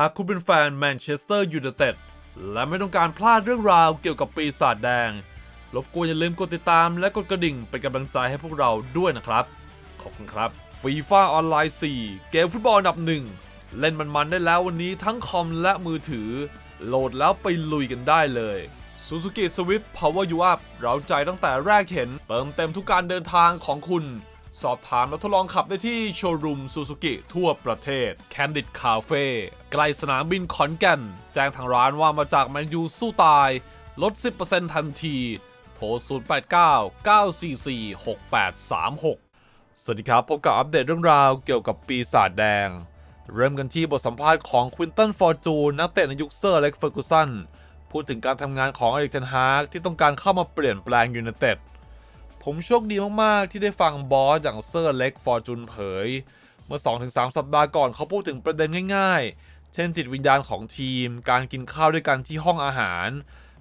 หากคุณเป็นแฟนแมนเชสเตอร์ยูไนเต็ดและไม่ต้องการพลาดเรื่องราวเกี่ยวกับปีศาจแดง รบกวนอย่าลืมกดติดตามและกดกระดิ่งเป็นกำลังใจให้พวกเราด้วยนะครับ ขอบคุณครับฟีฟ่าออนไลน์ 4 เกมฟุตบอลอันดับหนึ่งเล่นมันๆได้แล้ววันนี้ทั้งคอมและมือถือ โหลดแล้วไปลุยกันได้เลย Suzuki Swift Power You Up เราใจตั้งแต่แรกเห็น เติมเต็มทุกการเดินทางของคุณ สอบถามและทดลองขับได้ที่โชว์รูม Suzuki ทั่วประเทศ Candid Cafe ใกล้สนามบินขอนแก่น แจ้งทางร้านว่ามาจากแมนยูสู้ตาย ลด 10%ทันที โทร 089 944 6836 สวัสดีครับ พบกับอัปเดตเรื่องราวเกี่ยวกับปีศาจแดง เริ่มกันที่บทสัมภาษณ์ของควินตันฟอร์จูนนักเตะในยุคเซอร์เล็กเฟอร์กูสันพูดถึงการทำงานของอเล็กเทนฮาร์กที่ต้องการเข้ามาเปลี่ยนแปลงยูไนเต็ด ผมโชคดีมากๆ ที่ได้ฟังบอสอย่างเซอร์เล็กฟอร์จูนเผย เมื่อ 2-3 สัปดาห์ก่อนเขาพูดถึงประเด็นง่ายๆ เช่นจิตวิญญาณของทีม การกินข้าวด้วยกันที่ห้องอาหาร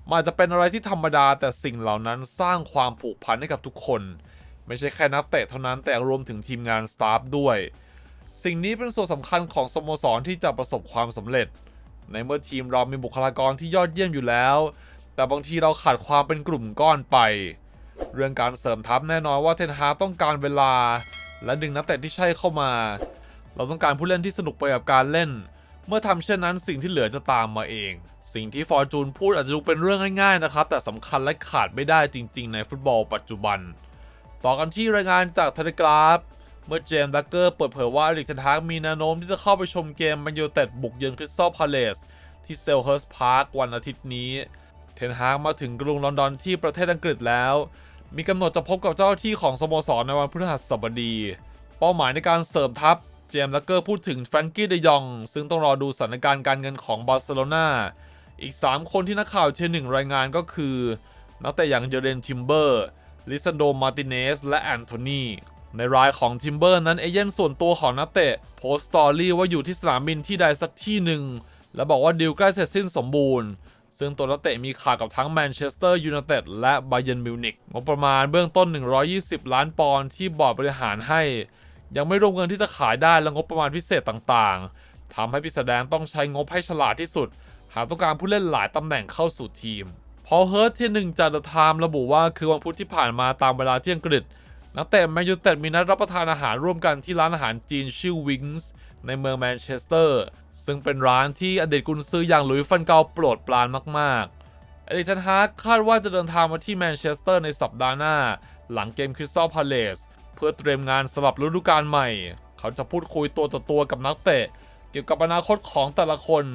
มันอาจจะเป็นอะไรที่ธรรมดาแต่สิ่งเหล่านั้นสร้างความผูกพันให้กับทุกคน ไม่ใช่แค่นักเตะเท่านั้นแต่รวมถึงทีมงานสตาฟด้วย สิ่งนี้เป็นส่วนสำคัญของสโมสรที่จะประสบความสำเร็จ ในเมื่อทีมเรามีบุคลากรที่ยอดเยี่ยมอยู่แล้ว แต่บางทีเราขาดความเป็นกลุ่มก้อนไป เรื่องการเสริมทัพแน่นอนว่าเทนฮาต้องการเวลา และดึงนักเตะที่ใช่เข้ามา เราต้องการผู้เล่นที่สนุกไปกับการเล่น เมื่อทำเช่นนั้นสิ่งที่เหลือจะตามมาเอง สิ่งที่ฟอร์จูนพูดอาจจะดูเป็นเรื่องง่ายๆนะครับ แต่สำคัญและขาดไม่ได้จริง ๆ ในฟุตบอลปัจจุบัน ต่อกันที่รายงานจากเทเลกราฟเมื่อเจมส์ดักเกอร์เปิดเผยว่าอริกเทนฮากมีแนวโน้มที่จะเข้าไปชมเกมแมนยูเต็ดบุกเยือนคริสตัลพาเลสที่เซลเฮิร์สพาร์ควันอาทิตย์นี้ เทนฮากมาถึงกรุงลอนดอนที่ประเทศอังกฤษแล้ว มีกำหนดจะพบกับเจ้าที่ของสโมสรในวันพฤหัสบดี เป้าหมายในการเสริมทัพ เจมส์ดักเกอร์พูดถึงแฟรงกี้เดยอง ซึ่งต้องรอดูสถานการณ์การเงินของบาร์เซโลนาอีก 3 คนที่นักข่าวเชนหนึ่งรายงานก็คือ นักเตะอย่างเจเรนทิมเบอร์ ลิซันโดมาติเนส และแอนโทนีในรายของทิมเบอร์นั้นเอเย่นส่วนตัวของนักเตะโพสต์สตอรี่ว่าอยู่ที่สนามบินที่ใดสักที่หนึ่ง และบอกว่าดีลใกล้เสร็จสิ้นสมบูรณ์ ซึ่งตัวนักเตะมีข่าวกับทั้งแมนเชสเตอร์ยูไนเต็ดและไบเยนมิวนิกงบประมาณเบื้องต้น 120 ล้านปอนด์ที่บอร์ดบริหารให้ ยังไม่รวมเงินที่จะขายได้และงบประมาณพิเศษต่างๆทำให้พิสแดงต้องใช้งบให้ฉลาดที่สุด หากต้องการผู้เล่นหลายตำแหน่งเข้าสู่ทีม พอเฮิร์ตที่หนึ่งจากเดอะไทม์ระบุว่าคือวันพุธที่ผ่านมาตามเวลาที่อังกฤษนักเตะแมนยูเต็ดมีนัดรับประทานอาหารร่วมกันที่ร้านอาหารจีนชื่อวิงส์ ในเมืองแมนเชสเตอร์ ซึ่งเป็นร้านที่อดีตกุนซืออย่างหลุยส์ฟันเกาโปรดปรานมากๆเอริกเทนฮากคาดว่าจะเดินทางมาที่แมนเชสเตอร์ในสัปดาห์หน้า หลังเกมคริสตัลพาเลสเพื่อเตรียมงานสำหรับฤดูกาลใหม่ เขาจะพูดคุยตัวต่อตัวกับนักเตะ เกี่ยวกับอนาคตของแต่ละคน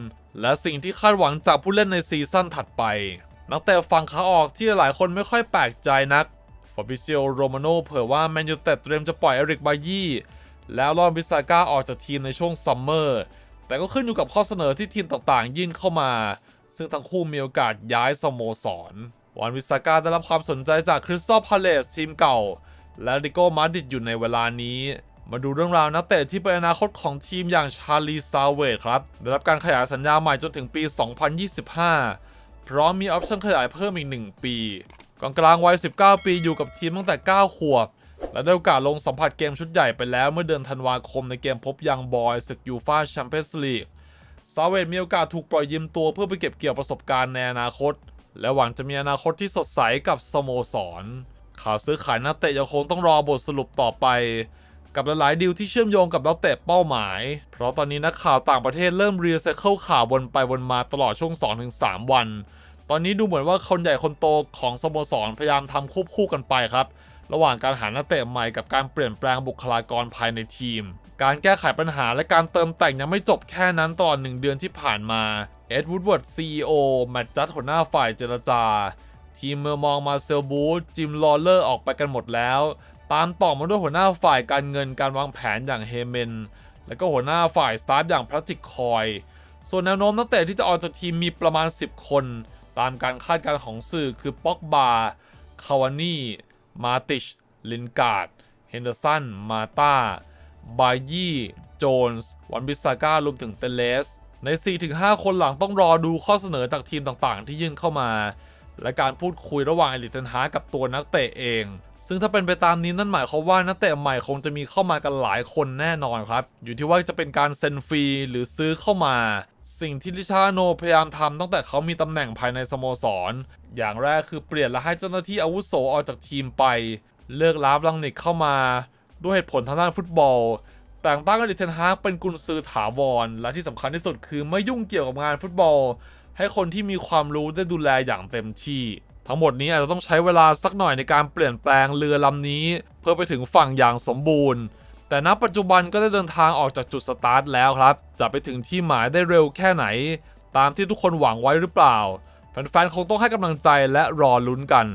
และสิ่งที่คาดหวังจากผู้เล่นในซีซั่นถัดไป นักเตะฝั่งขาออกที่หลายคนไม่ค่อยแปลกใจนักฟอบิเซียโรมาโนเผยว่าแมนยูเต็ดเตรียมจะปล่อยเอริกบายี่ แล้วลอนบิซาก้าออกจากทีมในช่วงซัมเมอร์แต่ก็ขึ้นอยู่กับข้อเสนอที่ทีมต่างๆ ยื่นเข้ามา ซึ่งทั้งคู่มีโอกาสย้ายสโมสรวันวิสาก้าได้รับความสนใจจากคริสตัลพาเลสทีมเก่า และดิโก้มาดิดอยู่ในเวลานี้ มาดูเรื่องราวนักเตะที่เป็นอนาคตของทีมอย่างชาลีซาเวตครับ ได้รับการขยายสัญญาใหม่จนถึงปี 2025 พร้อมมีออปชั่นขยายเพิ่มอีก 1 ปีกองกลางวัย 19 ปีอยู่กับทีมตั้งแต่ 9 ขวบ และได้โอกาสลงสัมผัสเกมชุดใหญ่ไปแล้วเมื่อเดือนธันวาคมในเกมพบยังบอยศึกยูฟาแชมเปี้ยนส์ลีกซาเวตมีโอกาสถูกปล่อยยืมตัวเพื่อไปเก็บเกี่ยวประสบการณ์ในอนาคต และหวังจะมีอนาคตที่สดใสกับสโมสร ข่าวซื้อขายนักเตะยังคงต้องรอบทสรุปต่อไป กับหลายๆดีลที่เชื่อมโยงกับนักเตะเป้าหมาย เพราะตอนนี้นักข่าวต่างประเทศเริ่มรีไซเคิลข่าววนไปวนมาตลอดช่วง 2-3 วัน ตอนนี้ดูเหมือนว่าคนใหญ่คนโตของสโมสรพยายามทำควบคู่กันไปครับ ระหว่างการหานักเตะใหม่กับการเปลี่ยนแปลงบุคลากรภายในทีม การแก้ไขปัญหาและการเติมแต่งยังไม่จบแค่นั้นตลอดหนึ่งเดือนที่ผ่านมาเอ็ดวูดเวิร์ดซีอีโอแมตจัดหัวหน้าฝ่ายเจรจา ทีมเมอร์มองมาเซลบูธจิมลอเลอร์ออกไปกันหมดแล้ว ตามต่อมาด้วยหัวหน้าฝ่ายการเงินการวางแผนอย่างเฮเมน และก็หัวหน้าฝ่ายสตาฟอย่างพลัติกคอย ส่วนแนวโน้มนักเตะที่จะออกจากทีมมีประมาณ 10 คน ตามการคาดการณ์ของสื่อคือป็อกบาคาวานี่ มาติช ลินการ์ด เฮนเดอร์สัน มาตาบายี่ โจนส์ วันบิสซาก้ารวมถึงเตเลส ใน 4-5 คนหลังต้องรอดูข้อเสนอจากทีมต่างๆ ที่ยื่นเข้ามา และการพูดคุยระหว่างเอลิเทนฮากกับตัวนักเตะเอง ซึ่งถ้าเป็นไปตามนี้นั่นหมายความว่านักเตะใหม่คงจะมีเข้ามากันหลายคนแน่นอนครับ อยู่ที่ว่าจะเป็นการเซ็นฟรีหรือซื้อเข้ามา สิ่งที่ลิชาโนพยายามทำตั้งแต่เขามีตำแหน่งภายในสโมสร อย่างแรกคือเปลี่ยนและให้เจ้าหน้าที่อาวุโสออกจากทีมไป เลิกลาบลังนิกเข้ามาด้วยเหตุผลทางด้านฟุตบอล แต่งตั้งอดิเทนฮากเป็นกุนซือถาวร และที่สำคัญที่สุดคือไม่ยุ่งเกี่ยวกับงานฟุตบอล ให้คนที่มีความรู้ได้ดูแลอย่างเต็มที่ ทั้งหมดนี้อาจจะต้องใช้เวลาสักหน่อยในการเปลี่ยนแปลงเรือลำนี้ เพื่อไปถึงฝั่งอย่างสมบูรณ์ แต่ณปัจจุบันก็ได้เดินทางออกจากจุดสตาร์ทแล้วครับ จะไปถึงที่หมายได้เร็วแค่ไหน ตามที่ทุกคนหวังไว้หรือเปล่า แฟนๆ คงต้องให้กำลังใจและรอลุ้นกัน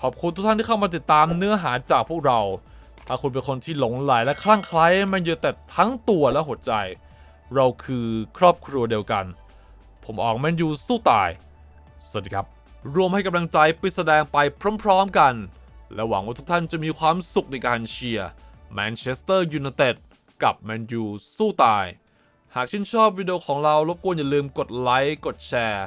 ขอบคุณทุกท่านที่เข้ามาติดตามเนื้อหาจากพวกเรา ถ้าคุณเป็นคนที่หลงไหลและคลั่งไคล้แมนยูแต่ทั้งตัวและหัวใจ เราคือครอบครัวเดียวกัน ผมออกแมนยูสู้ตาย สวัสดีครับ รวมให้กำลังใจไปแสดงไปพร้อมๆกัน และหวังว่าทุกท่านจะมีความสุขในการเชียร์แมนเชสเตอร์ยูไนเต็ดกับแมนยูสู้ตาย หากชื่นชอบวิดีโอของเรารบกวนอย่าลืมกดไลค์กดแชร์